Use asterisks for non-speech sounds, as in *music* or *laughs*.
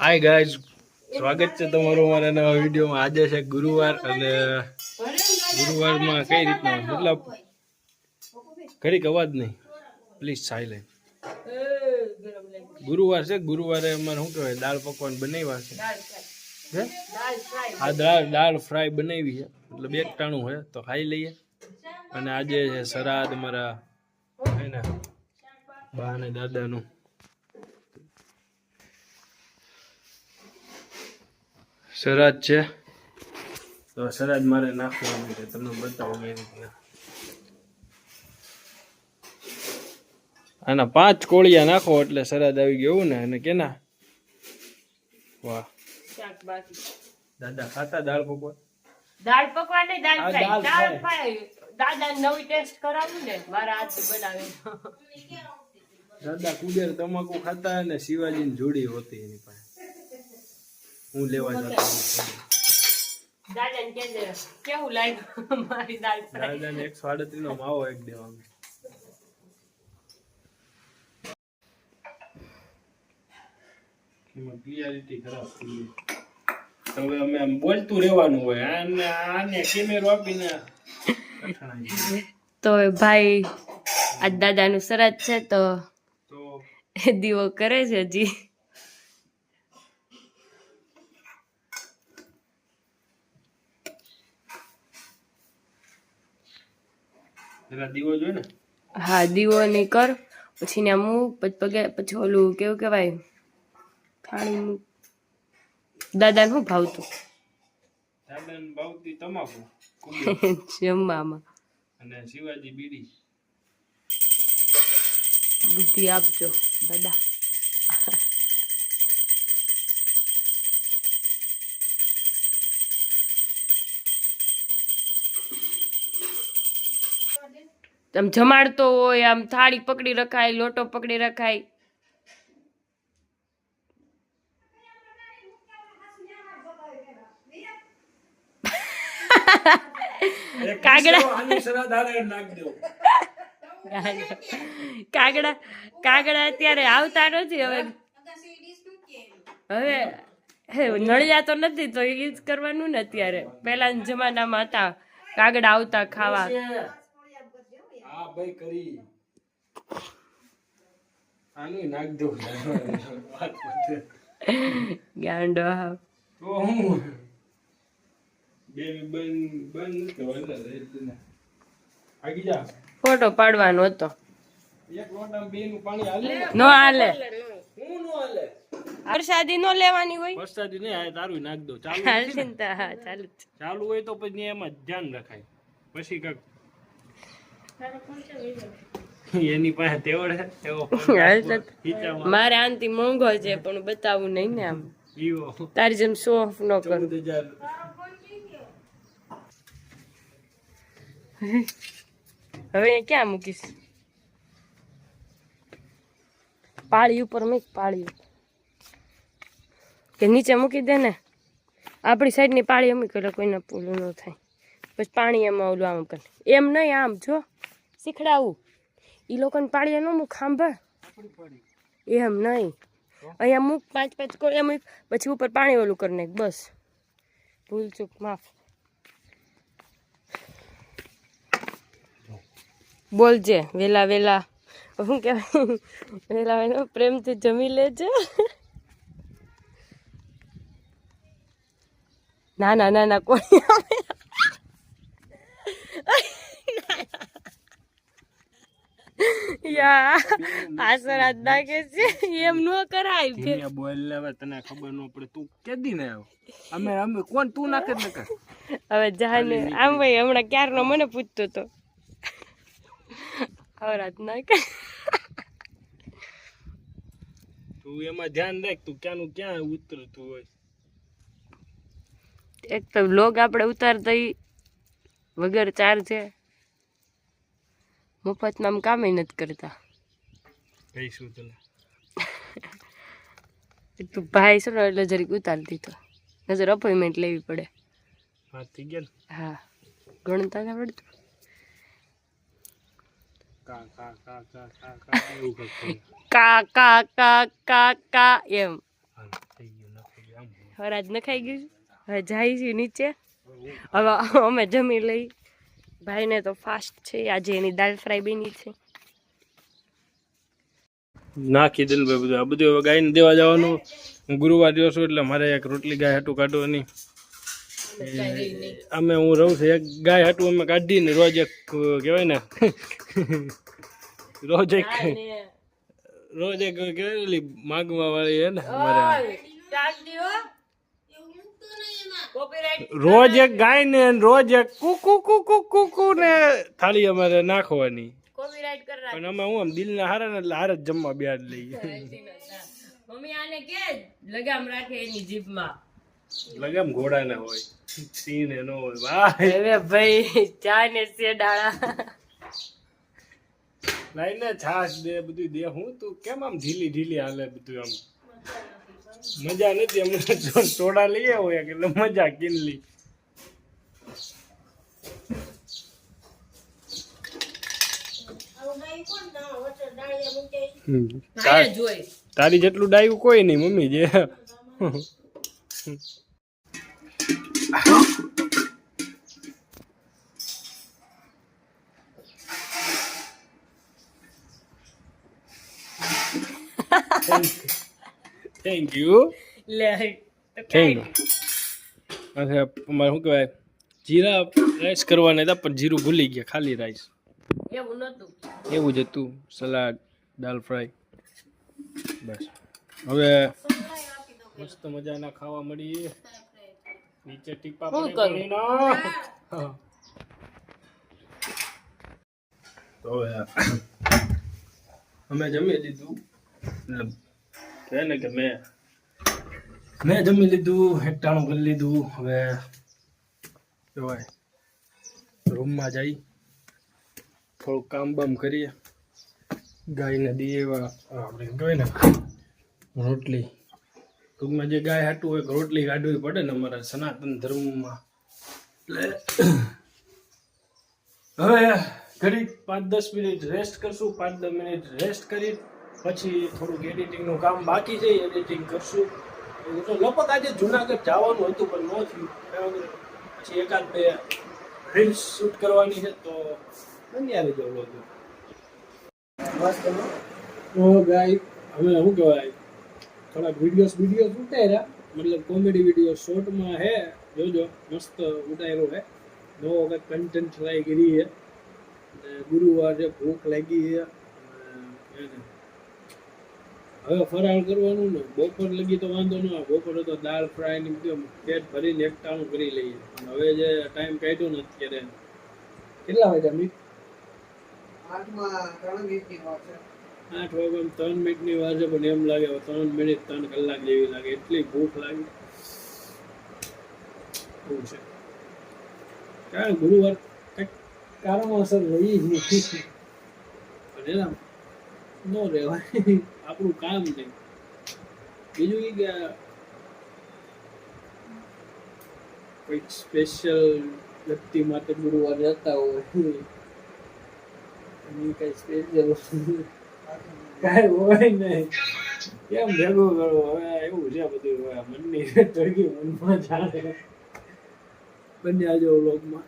Hi guys સ્વાગત છે તમારું અમારા નવા વિડીયોમાં. આજે છે ગુરુવાર અને ગુરુવારમાં કઈ રીતના? મતલબ ઘડીક અવાજ નહીં. પ્લીઝ સાયલેન્ટ ગુરુવાર છે. ગુરુવારે અમારે શું કહેવાય? દાળ પકવાન બનાવ્યા છે. હે? આ દાળ દાળ ફ્રાય બનાવી છે. મતલબ એક ટાણું છે તો ખાઈ લઈએ. અને આજે છે સરાદ અમારા બા અને દાદાનું સરાદ છે. તો સરાજ મારે નાખવાનું છે તમને બતાવું એ રીતના. આના પાંચ કોળિયા નાખો એટલે સરાદ આવી ગયું એવું ને અને કેના? વાહ. દાદા ખાતા દાળ પકવાન દાળ પકવાન નહીં દાળ ફ્રાય. દાળ ફ્રાય. દાદા નવી ટેસ્ટ કરાવું ને મારા હાથે બનાવે. દાદા કુબેર તમાકુ ખાતા અને શિવાજીની જોડી હોતી એની પાસે. હું લેવા જતો દાદા ને કેજે કેવું લાગ્યું મારી દાળ ફ્રાય? દાદાને એકસો આડત્રીસ નો માવો એક દેવાનો. એમાં ક્લિયરિટી ખરાબ થઈ ગઈ. હવે અમે આમ બોલતું રહેવાનું હોય આને આને કેમેરો આપીને *laughs* તો ભાઈ આજ દાદાનું સરસ છે તો તો દીવો કરે છે હજી. જરા દીવો જોઈ ને? હા દીવો નહીં કર પછી ને મૂક પછી પગે પછી ઓલું કેવું કેવાય ખાણી મૂક. દાદાને શું ભાવતું? દાદાને ભાવતી તમાકુ? *laughs* જમવામાં. અને શિવાજી બીડી? બુદ્ધિ આપજો દાદા. *laughs* આમ જમાડતો હોય આમ થાળી પકડી રખાય લોટો પકડી રખાય. કાગડા. કાગડા કાગડા અત્યારે આવતા નથી હવે. હવે નળિયા તો નથી તો જ કરવાનું ને અત્યારે. પહેલાના જમાનામાં હતા કાગડા આવતા ખાવા. ભાઈ કરી. આનું નાખ દો. ગાંડો તો હું? બે બંધ બંધ તો એટલે રહેતું ને. આગી જા. ફોટો પાડવાનો હતો. એક લોટામાં બે નું પાણી હાલે? નો હાલે. હું નો હાલે? પ્રસાદી નો લેવાની હોય? વરસાદી નહીં આ તારું નાખ દો. ચાલુ ચિંતા ચાલુ ચાલુ હોય તો પછી એમાં જ ધ્યાન રખાય. પછી કાક એની પાસે તેવડ હે એવો *laughs* હાલ તો. ખીચામાં મારે આનથી મોંઘો છે પણ બતાવવું નહીં ને આમ. તારી જેમ શો ઓફ ન કરું. હવે ક્યાં મૂકીશ? પાળી ઉપર મૂક પાળી ઉપર. કે નીચે મૂકી દે ને. આપણી સાઈડની પાળી અમી કરે કોઈને પૂરું ન થાય. પછી પાણી એમાં ઓલું આમ કરે એમ નહીં આમ, જો. શીખડાવું. એ લોકોને પાળીએ ન મૂક ખાંભા એમ નહીં. અહીંયા મૂક પાંચ પાંચ કો એમ પછી ઉપર પાણી ઓલું કરી નાખ, બસ. ભૂલ ચૂક, માફ. બોલજે, વેલા વેલા. શું કહેવાય? વેલા વેલા પ્રેમથી જમી લેજે. ના ના ના ના, કોઈ આવે. યા આસરાત નાખે છે? એમ નો કરાય દુનિયા બોલ હવે તને ખબર ન પડે. તું કેદી ને અમે અમે કોણ? તું નાખે જ નકર. હવે જાને આમ ભાઈ હમણાં ક્યારનો મને પૂછતો તો. આવરાત નાખે. તું એમાં ધ્યાન રાખ તું ક્યાંનું ક્યાં ઉતરતું હોય. એક તો લોગ આપણે ઉતારતા વગર ચાર્જ ચાર્જે મફતમાં આમ કામે નથી કરતા કહીશું તને તું ભાઈ છે ને એટલે જરીક ઉતારતી તો નજર અપોઇન્ટમેન્ટ લેવી પડે વાત થઈ ગયા ને હા ગણતા જ આવડતું કા કા કા કા કા એમ હરાજ નખાઈ ગયું છે હવે જાય છે નીચે હવે અમે જમી લઈ ભાઈને તો ફાસ્ટ છે આજે એની દાલ ફ્રાય બની છે. નાખી દિલભાઈ બધું. આ બધું હવે ગાયને દેવા જવાનું. હું ગુરુવાર દિવસ છું એટલે મારે એક રોટલી ગાય હાટું કાઢવાની. અમે હું રહું છું એક ગાય હાટું અમે કાઢીને રોજ એક કહેવાય ને *laughs* રોજ એક રોજ એક કહેવાય માગવા વાળી હે ને અમારે. *laughs* રોજ એક ગાય ને રોજ એક કુકુ કુકુ કુકુ ને થાળી અમારે નાખવાની. કોપીરાઈટ પણ અમે હું આમ દિલના હારા ને એટલે હારે જ જમવા બેહાડ લઈએ *laughs* મમ્મી આને કે લગામ રાખે એની જીભમાં. લગામ ઘોડા ના હોય સિંહ *laughs* ને નો હોય વાહ હવે ભાઈ ચા ને સેડાળા લાઈ ને છાશ દે બધું દે. હું તું કેમ આમ ઢીલી ઢીલી હાલે બધું આમ? મજા નથી હમણાં સોડા લઈ આવો એક એટલે મજા કિનલી તારી જેટલું ડાયું કોઈ નહીં મમ્મી જે. *laughs* થેન્ક યુ લે થેન્ક યુ અચ્છા અમારે શું કહેવાય? જીરા રાઈસ કરવાના હતા પણ જીરું ભૂલી ગયા ખાલી રાઈસ એવું નહોતું. એવું જ હતું. સલાડ દાલ ફ્રાય બસ. હવે મસ્ત મજાના ખાવા મળીએ. નીચે ટીપા પડે? તો હવે અમે જમી લીધું. એટલે કહે ને કે મેં? મેં જમી લીધું એકટાણું કરી લીધું. હવે કહેવાય રૂમમાં જઈ, થોડુંક કામ બામ કરીએ. ગાયને દઈએ એવા આપણે કહેવાય ને, રોટલી. ટૂંકમાં જે ગાય હાટું હોય, રોટલી કાઢવી પડે ને અમારા સનાતન ધર્મમાં. એટલે હવે ઘડી પાંચ દસ મિનિટ રેસ્ટ કરશું, પાંચ દસ મિનિટ રેસ્ટ કરી. પછી થોડુંક એડિટિંગનું કામ બાકી છે, એડિટિંગ કરશું. તો લગભગ આજે જુનાગઢ જવાનું હતું, પણ ન થયું. પછી એકાદ બે રીલ્સ શૂટ કરવાની છે, તો બની આવી જાવ લોકો ઓ ગાય હવે શું કહેવાય? થોડાક વિડીયોસ વિડીયોસ ઉતાર્યા. મતલબ કોમેડી વીડિયો શોર્ટમાં હે. જોજો, મસ્ત ઉતાર્યો હે. નવો કંઈક કન્ટેન્ટ લાગી રહી છે. ગુરુવારે ભૂખ લાગી છે. હવે ફરાળ કરવાનું ને બપોર લગી તો વાંધો ન આવે. બપોરે તો દાળ ફ્રાય ને બધું પેટ ભરીને એકટાણું કરી લઈએ. હવે જે ટાઈમ કાઢ્યો ને અત્યારે કેટલા વાગ્યા મી આઠ વાગ્યા ત્રણ મિનિટની વાર છે, પણ એમ લાગે ત્રણ મિનિટ ત્રણ કલાક જેવી લાગે. એટલી ભૂખ લાગી. એવું છે. કારણ ગુરુવાર કંઈક કારણોસર રહી જ નથી. પણ એના ન રહેવાય. આપણું કામ છે. બીજું એ કે કોઈક સ્પેશિયલ વ્યક્તિ માટે ગુરુવાર જતા હોય. એની કઈ સ્પેશિયલ કાંઈ હોય નહીં. કેમ ભેગું કરવું હવે એવું છે બધું. મનની ટળગી મનમાં જાણે બંને આજે વ્લોગમાં